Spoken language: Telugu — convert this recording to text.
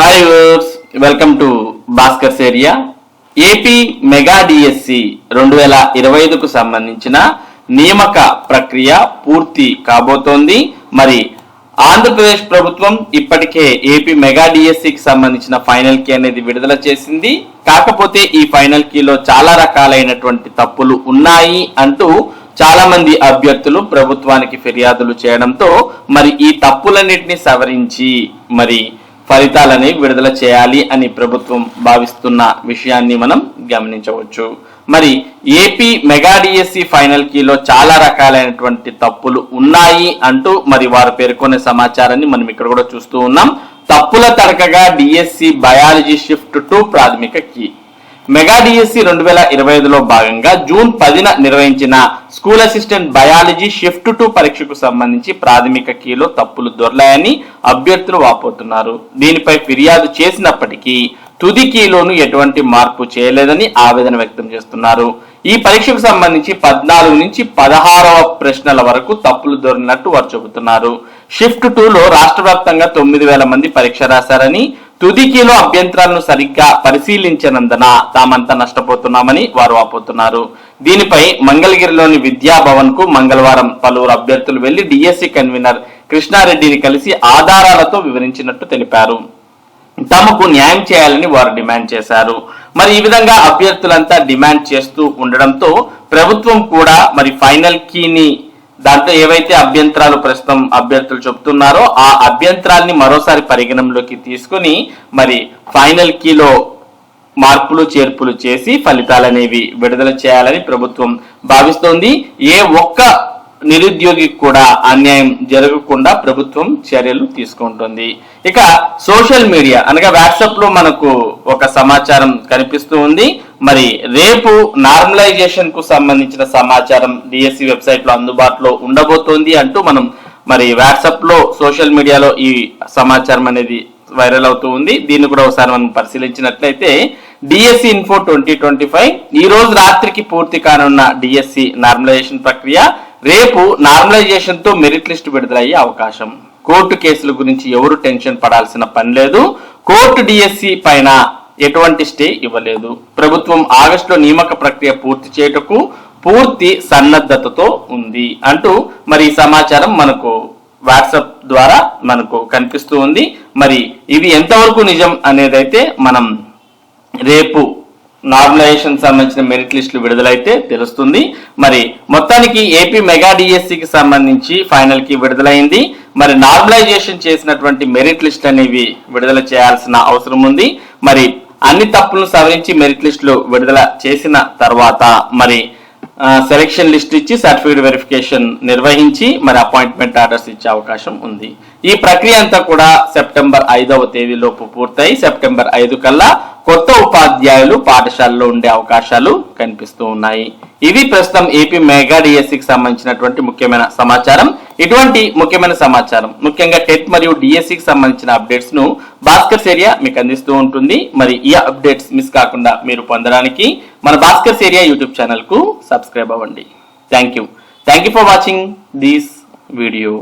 Hi verse welcome to Bhaskar's area AP mega DSC రెండు వేల ఇరవై ఐదుకు సంబంధించిన నియామక ప్రక్రియ పూర్తి కాబోతోంది. మరి ఆంధ్రప్రదేశ్ ప్రభుత్వం ఇప్పటికే ఏపీ మెగా డిఎస్సికి సంబంధించిన ఫైనల్ కీ అనేది విడుదల చేసింది. కాకపోతే ఈ ఫైనల్ కీలో చాలా రకాలైనటువంటి తప్పులు ఉన్నాయి అంటూ చాలా మంది అభ్యర్థులు ప్రభుత్వానికి ఫిర్యాదులు చేయడంతో మరి ఈ తప్పులన్నింటినీ సవరించి మరి ఫలితాలని విడుదల చేయాలి అని ప్రభుత్వం భావిస్తున్న విషయాన్ని మనం గమనించవచ్చు. మరి ఏపీ మెగా డిఎస్సి ఫైనల్ కీలో చాలా రకాలైనటువంటి తప్పులు ఉన్నాయి అంటూ మరి వారు పేర్కొనే సమాచారాన్ని మనం ఇక్కడ కూడా చూస్తూ ఉన్నాం. తప్పుల తడకగా డిఎస్సి బయాలజీ షిఫ్ట్ టు ప్రాథమిక కీ మెగా డిఎస్సి రెండు వేల ఇరవై ఐదులో భాగంగా జూన్ పదిన నిర్వహించిన school assistant biology shift two పరీక్షకు సంబంధించి ప్రాథమిక కీలో తప్పులు దొరలాయని అభ్యర్థులు వాపోతున్నారు. దీనిపై ఫిర్యాదు చేసినప్పటికీ తుది కీలోను ఎటువంటి మార్పు చేయలేదని ఆవేదన వ్యక్తం చేస్తున్నారు. ఈ పరీక్షకు సంబంధించి పద్నాలుగు నుంచి పదహారవ ప్రశ్నల వరకు తప్పులు దొరికినట్టు వారు చెబుతున్నారు. షిఫ్ట్ టూలో రాష్ట్ర వ్యాప్తంగా తొమ్మిది వేల మంది పరీక్ష రాశారని తుదికీలో అభ్యంతరాలను సరిగ్గా పరిశీలించనందున తామంతా నష్టపోతున్నామని వారు వాపోతున్నారు దీనిపై మంగళగిరిలోని విద్యాభవన్కు మంగళవారం పలువురు అభ్యర్థులు వెళ్ళి డిఎస్సి కన్వీనర్ కృష్ణారెడ్డిని కలిసి ఆధారాలతో వివరించినట్టు తెలిపారు. తమకు న్యాయం చేయాలని వారు డిమాండ్ చేశారు. మరి ఈ విధంగా అభ్యర్థులంతా డిమాండ్ చేస్తూ ఉండడంతో ప్రభుత్వం కూడా మరి ఫైనల్ కీని దాంట్లో ఏవైతే అభ్యంతరాలు ప్రస్తుతం అభ్యర్థులు చెప్తున్నారో ఆ అభ్యంతరాల్ని మరోసారి పరిగణంలోకి తీసుకుని మరి ఫైనల్ కీలో మార్పులు చేర్పులు చేసి ఫలితాలు అనేవి విడుదల చేయాలని ప్రభుత్వం భావిస్తోంది. ఏ ఒక్క నిరుద్యోగికి కూడా అన్యాయం జరగకుండా ప్రభుత్వం చర్యలు తీసుకుంటుంది. ఇక సోషల్ మీడియా అనగా వాట్సాప్లో మనకు ఒక సమాచారం కనిపిస్తూ ఉంది. మరి రేపు నార్మలైజేషన్కు సంబంధించిన సమాచారం డిఎస్సి వెబ్సైట్లో అందుబాటులో ఉండబోతోంది అంటూ మనం మరి వాట్సాప్లో సోషల్ మీడియాలో ఈ సమాచారం అనేది వైరల్ అవుతూ ఉంది. దీన్ని కూడా ఒకసారి మనం పరిశీలించినట్లయితే DSC info twenty twenty five ఈ రోజు రాత్రికి పూర్తి కానున్న డిఎస్సి నార్మలైజేషన్ ప్రక్రియ రేపు నార్మలైజేషన్తో మెరిట్ లిస్ట్ విడుదలయ్యే అవకాశం. కోర్టు కేసుల గురించి ఎవరు టెన్షన్ పడాల్సిన పని లేదు. కోర్టు డిఎస్సి పైన ఎటువంటి స్టే ఇవ్వలేదు. ప్రభుత్వం ఆగస్టులో నియామక ప్రక్రియ పూర్తి చేయటకు పూర్తి సన్నద్ధతతో ఉంది అంటూ మరి ఈ సమాచారం మనకు వాట్సాప్ ద్వారా మనకు కనిపిస్తూ ఉంది. మరి ఇది ఎంతవరకు నిజం అనేదైతే మనం రేపు నార్మలైజేషన్ సంబంధించిన మెరిట్ లిస్టులు విడుదలైతే తెలుస్తుంది. మరి మొత్తానికి ఏపీ మెగా డిఎస్సికి సంబంధించి ఫైనల్కి విడుదలైంది. మరి నార్మలైజేషన్ చేసినటువంటి మెరిట్ లిస్ట్ అనేవి విడుదల చేయాల్సిన అవసరం ఉంది. మరి అన్ని తప్పులను సవరించి మెరిట్ లిస్టులు విడుదల చేసిన తర్వాత మరి సెలక్షన్ లిస్ట్ ఇచ్చి సర్టిఫికేట్ వెరిఫికేషన్ నిర్వహించి మరి అపాయింట్మెంట్ ఆర్డర్స్ ఇచ్చే అవకాశం ఉంది. ఈ ప్రక్రియ అంతా కూడా సెప్టెంబర్ ఐదవ తేదీలోపు పూర్తయి సెప్టెంబర్ ఐదు కల్లా కొత్త ఉపాధ్యాయులు పాఠశాలలో ఉండే అవకాశాలు కనిపిస్తూ ఉన్నాయి. ఇది ప్రస్తుతం ఏపీ మెగా డిఎస్సికి సంబంధించినటువంటి ముఖ్యమైన సమాచారం. ఇటువంటి ముఖ్యమైన సమాచారం ముఖ్యంగా టెట్ మరియు డిఎస్సికి సంబంధించిన అప్డేట్స్ను భాస్కర్స్ ఏరియా మీకు అందిస్తూ ఉంటుంది. మరి ఈ అప్డేట్స్ మిస్ కాకుండా మీరు పొందడానికి మన భాస్కర్స్ ఏరియా యూట్యూబ్ ఛానల్కు సబ్స్క్రైబ్ అవ్వండి. Thank you thank you for watching this video.